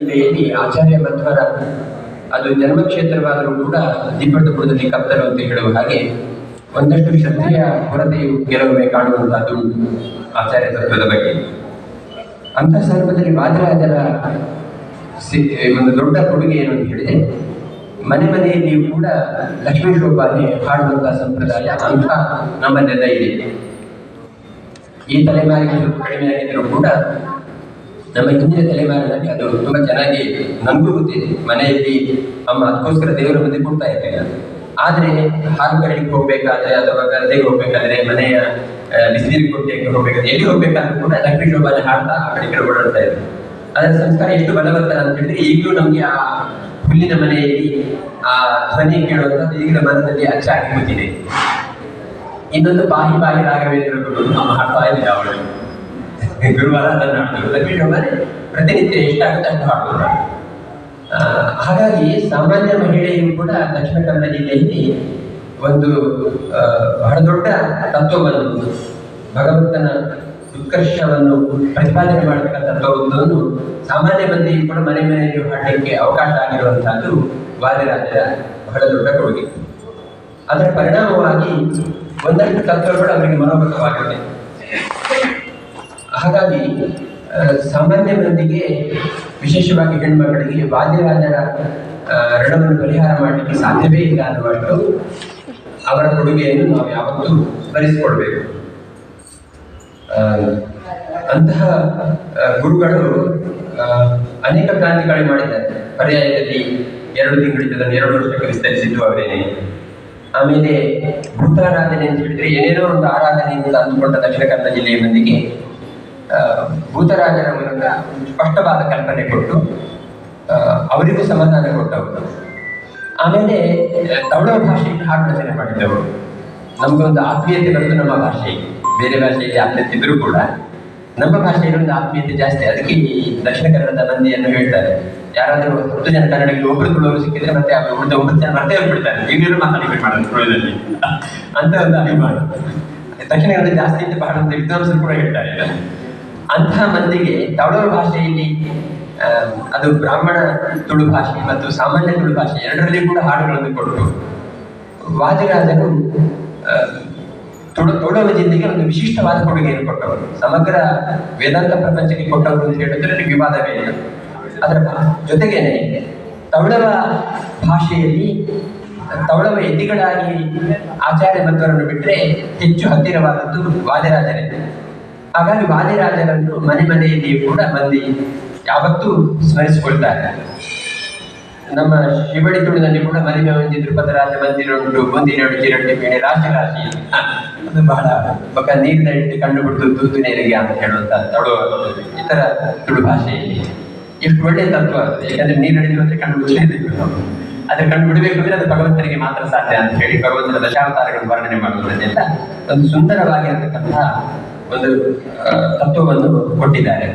ಜಿಲ್ಲೆಯಲ್ಲಿ ಆಚಾರ್ಯ ಮಧ್ವರ ಅದು ಜನ್ಮಕ್ಷೇತ್ರವಾದರೂ ಕೂಡ ದೀಪಟ್ಟಪುರದಲ್ಲಿ ಕಪ್ಪರು ಅಂತ ಹೇಳುವ ಹಾಗೆ ಒಂದಷ್ಟು ಶ್ರದ್ಧೆಯ ಕೊರತೆಯು ಕೆಲವೊಮ್ಮೆ ಕಾಣುವಂತಹದ್ದು ಆಚಾರ್ಯ ತತ್ವದ ಬಗ್ಗೆ. ಅಂತ ಸಂದರ್ಭದಲ್ಲಿ ವಾದರಾಜರ ಒಂದು ದೊಡ್ಡ ಕೊಡುಗೆ ಏನು ಅಂತ ಹೇಳಿದೆ ಮನೆ ಮನೆಯಲ್ಲಿಯೂ ಕೂಡ ಲಕ್ಷ್ಮೀ ಶೋಭಾನೆ ಹಾಡುವಂತಹ ಸಂಪ್ರದಾಯ ಅಂತ ನಮ್ಮಲ್ಲೆಲ್ಲ ಇದೆ. ಈ ತಲೆಮಾರಿಗೆ ಸ್ವಲ್ಪ ಕಡಿಮೆ ಆಗಿದ್ರು ಕೂಡ ನಮ್ಮ ಹಿಂದಿನ ತಲೆಮಾರಿನಲ್ಲಿ ಅದು ತುಂಬಾ ಚೆನ್ನಾಗಿ ನಮಗೂ ಗೊತ್ತಿದೆ. ಮನೆಯಲ್ಲಿ ಅಮ್ಮ ಅದಕ್ಕೋಸ್ಕರ ದೇವರ ಮುಂದೆ ಕೊಡ್ತಾ ಇರ್ತಾರೆ ಆದ್ರೆ ಹಾಲು ಕರೆಲಿಕ್ಕೆ ಹೋಗ್ಬೇಕಾದ್ರೆ ಅಥವಾ ಗದ್ದೆಗೆ ಹೋಗ್ಬೇಕಾದ್ರೆ ಮನೆಯ ಬಿಸಿನೀರು ಕೊಟ್ಟಿಗೆ ಹೋಗ್ಬೇಕಾದ್ರೆ ಎಲ್ಲಿ ಹೋಗ್ಬೇಕಾದ್ರೂ ಕೂಡ ಲಕ್ಷ್ಮೀ ಶೋಭಾನೆ ಹಾಡ್ತಾ ಆ ಕಡೆ ಕಡೆ ಓಡಾಡ್ತಾ ಇದ್ರು. ಅದರ ಸಂಸ್ಕಾರ ಎಷ್ಟು ಬಲವರ್ತರ ಅಂತ ಹೇಳಿದ್ರೆ ಈಗಲೂ ನಮ್ಗೆ ಆ ಹುಲ್ಲಿನ ಮನೆಯಲ್ಲಿ ಆ ಧ್ವನಿ ಕೇಳುವಂತ ಈಗಿನ ಮನದಲ್ಲಿ ಅಚ್ಚಾಗಿ ಕೂತಿದೆ ಇನ್ನೊಂದು ಬಾಯಿ ಬಾಯಿ ರಾಘವೇಂದ್ರಗಳು ನಮ್ಮ ಹಾಡ್ತಾ ಇದ್ದಾರೆ ಅವಳು. ಗುರುವಾರ ಅದನ್ನು ಹಾಡ್ತೀವಿ ಶೋಭಾನೆ ಪ್ರತಿನಿತ್ಯ ಎಷ್ಟಾಗುತ್ತೆ ಅಂತ ಆ, ಹಾಗಾಗಿ ಸಾಮಾನ್ಯ ಮಹಿಳೆಯರು ಕೂಡ ದಕ್ಷಿಣ ಕನ್ನಡ ಜಿಲ್ಲೆಯಲ್ಲಿ ಒಂದು ಬಹಳ ದೊಡ್ಡ ತತ್ವವನ್ನು ಭಗವಂತನ ಉತ್ಕರ್ಷವನ್ನು ಪ್ರತಿಪಾದನೆ ಮಾಡತಕ್ಕಂಥ ಒಂದು ಸಾಮಾನ್ಯ ಮಂದಿಯು ಕೂಡ ಮನೆ ಮನೆಯಲ್ಲಿ ಹಾಡಲಿಕ್ಕೆ ಅವಕಾಶ ಆಗಿರುವಂತಹದ್ದು ವಾದಿರಾಜರ ಬಹಳ ದೊಡ್ಡ ಕೊಡುಗೆ. ಅದರ ಪರಿಣಾಮವಾಗಿ ಒಂದಷ್ಟು ತತ್ವಗಳು ಅವರಿಗೆ ಮನೋಗತವಾಗಿದೆ ಹಾಗಾಗಿ ಸಾಮಾನ್ಯ ಮಂದಿಗೆ ವಿಶೇಷವಾಗಿ ಹೆಣ್ಮಕ್ಕಳಿಗೆ ವಾದ್ಯರಾಜರ ಋಣವನ್ನು ಪರಿಹಾರ ಮಾಡಲಿಕ್ಕೆ ಸಾಧ್ಯವೇ ಇಲ್ಲ ಅನ್ನುವಷ್ಟು ಅವರ ಕೊಡುಗೆಯನ್ನು ನಾವು ಯಾವತ್ತೂ ಸ್ಮರಿಸಿಕೊಳ್ಬೇಕು. ಅಂತಹ ಗುರುಗಳು ಅನೇಕ ಕ್ರಾಂತಿಗಳು ಮಾಡಿದ್ದಾರೆ. ಪರ್ಯಾಯದಲ್ಲಿ ಎರಡು ತಿಂಗಳಿಂದ ಎರಡು ವರ್ಷಕ್ಕೆ ವಿಸ್ತರಿಸಿದ್ದು ಅವರೇನೆ. ಆಮೇಲೆ ಭೂತಾರಾಧನೆ ಅಂತ ಹೇಳಿದ್ರೆ ಏನೇನೋ ಒಂದು ಆರಾಧನೆಯಿಂದ ಅಂದುಕೊಂಡ ದಕ್ಷಿಣ ಕನ್ನಡ ಜಿಲ್ಲೆಯ ಮಂದಿಗೆ ಭೂತರಾಜರ ಮೂಲಕ ಸ್ಪಷ್ಟವಾದ ಕಲ್ಪನೆ ಕೊಟ್ಟು ಅವರಿಗೂ ಸಮಾಧಾನ ಕೊಟ್ಟವರು ಆಮೇಲೆ ತಮಿಳು ಭಾಷೆಯಲ್ಲಿ ಹಾಡು ರಚನೆ ಮಾಡಿದ್ದವರು ನಮಗೊಂದು ಆತ್ಮೀಯತೆ ಬಂತು ನಮ್ಮ ಭಾಷೆ, ಬೇರೆ ಭಾಷೆಯಲ್ಲಿ ಆತ್ಮೀಯತೆ ಇದ್ರೂ ಕೂಡ, ನಮ್ಮ ಭಾಷೆಯಲ್ಲಿ ಒಂದು ಆತ್ಮೀಯತೆ ಜಾಸ್ತಿ. ಅದಕ್ಕೆ ಈ ದಕ್ಷಿಣ ಕನ್ನಡದ ಮಂದಿಯನ್ನು ಹೇಳ್ತಾರೆ. ಯಾರಾದರೂ ಹತ್ತು ಜನ ಕನ್ನಡಿಗೆ ಒಬ್ಬರು ತುಳುವರು ಸಿಕ್ಕಿದ್ರೆ ಮತ್ತೆ ಅವರು ಉಳಿದ ಒಂಬತ್ತು ಜನ ಮತ್ತೆ ಬಿಡ್ತಾರೆ ಇವರು ಮಾತಾಡಿ ಮಾಡೋದು ಅಂತ ಒಂದು ಅಭಿಮಾನ. ದಕ್ಷಿಣ ಕನ್ನಡ ಜಾಸ್ತಿ ಅಂತ ಬಹಳ ಒಂದು ವಿದ್ವಾಂಸರು ಕೂಡ ಹೇಳ್ತಾರೆ. ಅಂತಹ ಮಂದಿಗೆ ತೌಳರ ಭಾಷೆಯಲ್ಲಿ ಅದು ಬ್ರಾಹ್ಮಣ ತುಳು ಭಾಷೆ ಮತ್ತು ಸಾಮಾನ್ಯ ತುಳು ಭಾಷೆ ಎರಡರಲ್ಲಿ ಕೂಡ ಹಾಡುಗಳನ್ನು ಕೊಟ್ಟರು. ವಾದಿರಾಜರು ತುಳು ತೋಳವ ಜಿಲ್ಲೆಗೆ ಒಂದು ವಿಶಿಷ್ಟವಾದ ಕೊಡುಗೆಯನ್ನು ಕೊಟ್ಟವರು ಸಮಗ್ರ ವೇದಾಂತ ಪ್ರಪಂಚಕ್ಕೆ ಕೊಟ್ಟವರು ಅಂತ ಹೇಳಿದ್ರೆ ವಿವಾದವೇ ಇಲ್ಲ. ಅದರ ಜೊತೆಗೇನೆ ತೌಳವ ಭಾಷೆಯಲ್ಲಿ, ತೌಳವ ಎದಿಗಳಾಗಿ ಆಚಾರ್ಯ ಬಂದವರನ್ನು ಬಿಟ್ಟರೆ ಹೆಚ್ಚು ಹತ್ತಿರವಾದದ್ದು ವಾದಿರಾಜರೇ. ಹಾಗಾಗಿ ವಾದಿರಾಜರನ್ನು ಮನೆ ಮನೆಯಲ್ಲಿ ಕೂಡ ಮಂದಿ ಯಾವತ್ತೂ ಸ್ಮರಿಸಿಕೊಳ್ತಾರೆ. ನಮ್ಮ ಶಿವಡಿ ತುಳಿದಲ್ಲಿ ಕೂಡ ಮನೆ ಒಂಜಿ ದ್ರುಪದರಾಜ ಮಂದಿರ ಉಂಟು. ಒಂದಿರೋಡು ಬೇಳೆ ರಾಶಿ ರಾಶಿ ಅದು ಬಹಳ ಬೊಕ್ಕ ನೀರಿನ ಇಟ್ಟು ಕಂಡು ಬಿಟ್ಟು ದೂತು ನೀರಿಗೆ ಅಂತ ಹೇಳುವಂತ ತಳು ಇತರ ತುಳು ಭಾಷೆಯಲ್ಲಿ. ಎಷ್ಟು ಒಳ್ಳೆಯ ತತ್ವ, ಯಾಕಂದ್ರೆ ನೀರು ಹಿಡಿದು ಅಂದ್ರೆ ಕಣ್ಣು ಮುಚ್ಚಲೇಬೇಕು ನಾವು ಅದ್ರ ಕಣ್ಣು ಬಿಡಬೇಕು ಅಂದ್ರೆ ಅದು ಭಗವಂತನಿಗೆ ಮಾತ್ರ ಸಾಧ್ಯ ಅಂತ ಹೇಳಿ ಭಗವಂತನ ದಶಾವತಾರಗಳನ್ನು ವರ್ಣನೆ ಮಾಡುವುದರಿಂದ ಒಂದು ಸುಂದರವಾಗಿರತಕ್ಕಂತಹ ಒಂದು ತತ್ವವನ್ನು ಕೊಟ್ಟಿದ್ದಾರೆ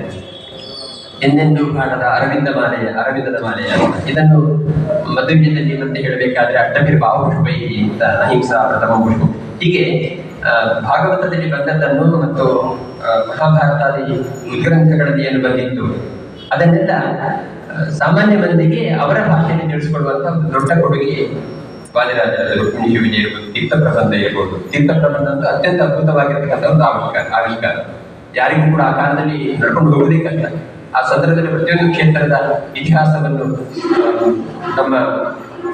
ಎಂದೆಂದೂ ಕಾಣದ ಅರವಿಂದ ಮಾಲೆಯ, ಅರವಿಂದದ ಅಂತ. ಇದನ್ನು ಮದುವೆಯಲ್ಲಿ ಮತ್ತೆ ಹೇಳಬೇಕಾದ್ರೆ ಅಷ್ಟಮಿರ್ ಭಾವ ಪುಷ್ಪೈ ಅಂತ ಅಹಿಂಸಾ ಪ್ರಥಮ ಪುಷ್ಪ ಹೀಗೆ ಭಾಗವತದಲ್ಲಿ ಬಂದದ್ದನ್ನು ಮತ್ತು ಮಹಾಭಾರತದ ಗ್ರಂಥಗಳಲ್ಲಿ ಏನು ಬಂದಿತ್ತು, ಅದನ್ನೆಲ್ಲ ಸಾಮಾನ್ಯ ಮಂದಿಗೆ ಅವರ ಭಾಷೆಯಲ್ಲಿ ತಿಳಿಸಿಕೊಡುವಂತ ಒಂದು ದೊಡ್ಡ ಕೊಡುಗೆ ವಾದಿರಾಜ ರುಕ್ಮಿಣಿ ವಿಜಯ ಇರ್ಬೋದು ತೀರ್ಥ ಪ್ರಬಂಧ ಇರ್ಬೋದು. ತೀರ್ಥ ಪ್ರಬಂಧ ಅಂತ ಅತ್ಯಂತ ಅದ್ಭುತವಾಗಿರ್ತಕ್ಕಂಥ ಒಂದು ಆವಿಷ್ಕಾರ ಆವಿಷ್ಕಾರ. ಯಾರಿಗೂ ಕೂಡ ಆ ಕಾಲದಲ್ಲಿ ನಡ್ಕೊಂಡು ಹೋಗೋದೇ ಕಷ್ಟ. ಆ ಸಂದರ್ಭದಲ್ಲಿ ಪ್ರತಿಯೊಂದು ಕ್ಷೇತ್ರದ ಇತಿಹಾಸವನ್ನು ನಮ್ಮ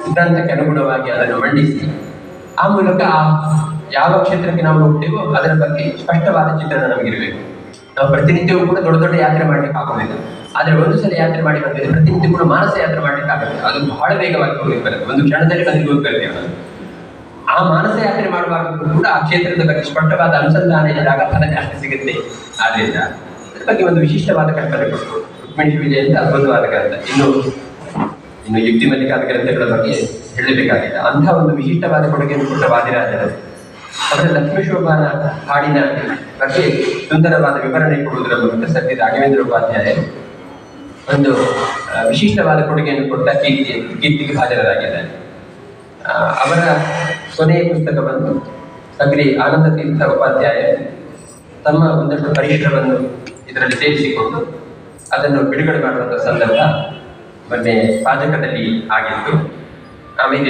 ಸಿದ್ಧಾಂತಕ್ಕೆ ಅನುಗುಣವಾಗಿ ಅದನ್ನು ಮಂಡಿಸಿ, ಆ ಮೂಲಕ ಆ ಯಾವ ಕ್ಷೇತ್ರಕ್ಕೆ ನಾವು ಹೋಗ್ತೇವೋ ಅದರ ಬಗ್ಗೆ ಸ್ಪಷ್ಟವಾದ ಚಿತ್ರಣ ನಮಗಿರಬೇಕು. ನಾವು ಪ್ರತಿನಿತ್ಯವೂ ಕೂಡ ದೊಡ್ಡ ದೊಡ್ಡ ಯಾತ್ರೆ ಮಾಡ್ಲಿಕ್ಕೆ ಆಗೋದಿಲ್ಲ. ಆದ್ರೆ ಒಂದು ಸಲ ಯಾತ್ರೆ ಮಾಡಿ ಬಂದರೆ ಪ್ರತಿನಿತ್ಯ ಕೂಡ ಮಾನಸ ಯಾತ್ರೆ ಮಾಡ್ಲಿಕ್ಕೆ ಆಗುತ್ತೆ ಅದು ಬಹಳ ವೇಗವಾಗಿ ಹೋಗ್ಲಿಕ್ಕೆ ಬರುತ್ತೆ. ಒಂದು ಕ್ಷಣದಲ್ಲಿ ಬಂದು ಹೋಗ್ತಾರೆ ಆ ಮಾನಸ ಯಾತ್ರೆ ಮಾಡುವಾಗ ಕೂಡ ಆ ಕ್ಷೇತ್ರದ ಬಗ್ಗೆ ಸ್ಪಷ್ಟವಾದ ಅನುಸಂಧಾನ ಇದ್ದಾಗ ಫಲ ಜಾಸ್ತಿ ಸಿಗುತ್ತೆ. ಆದ್ರಿಂದ ಅದ್ರ ಬಗ್ಗೆ ಒಂದು ವಿಶಿಷ್ಟವಾದ ಕಲ್ಪನೆ ಕೊಟ್ಟು ರುಕ್ಮಿಣಿ ವಿಜಯ ಅಂತ ಅದ್ಭುತವಾದ ಗ್ರಂಥ. ಇನ್ನು ಇನ್ನು ಯುಕ್ತಿ ಮಲ್ಲಿಕಾದ ಗ್ರಂಥಗಳ ಬಗ್ಗೆ ಹೇಳಬೇಕಾಗಿಲ್ಲ. ಅಂತಹ ಒಂದು ವಿಶಿಷ್ಟವಾದ ಕೊಡುಗೆಯನ್ನು ಕೊಟ್ಟ ವಾದಿರಾಜರು ಅವರ ಲಕ್ಷ್ಮೀ ಶೋಭಾನ ಹಾಡಿನ ಬಗ್ಗೆ ಸುಂದರವಾದ ವಿವರಣೆ ಕೊಡುವುದರ ಮೂಲಕ ಸದ್ಯ ರಾಘವೇಂದ್ರ ಉಪಾಧ್ಯಾಯರು ಒಂದು ವಿಶಿಷ್ಟವಾದ ಕೊಡುಗೆಯನ್ನು ಕೊಟ್ಟ ಕೀರ್ತಿ, ಕೀರ್ತಿಗೆ ಹಾಜರಾಗಿದ್ದಾರೆ ಅವರ ಕೊನೆಯ ಪುಸ್ತಕವನ್ನು ಸಗ್ರಿ ಆನಂದ ತೀರ್ಥ ಉಪಾಧ್ಯಾಯ ತಮ್ಮ ಒಂದಷ್ಟು ಪರಿಶ್ರಮವನ್ನು ಇದರಲ್ಲಿ ಸೇರಿಸಿಕೊಂಡು ಅದನ್ನು ಬಿಡುಗಡೆ ಮಾಡುವಂಥ ಸಂದರ್ಭ ಮೊನ್ನೆ ಪಾಜಕದಲ್ಲಿ ಆಗಿತ್ತು. ಆಮೇಲೆ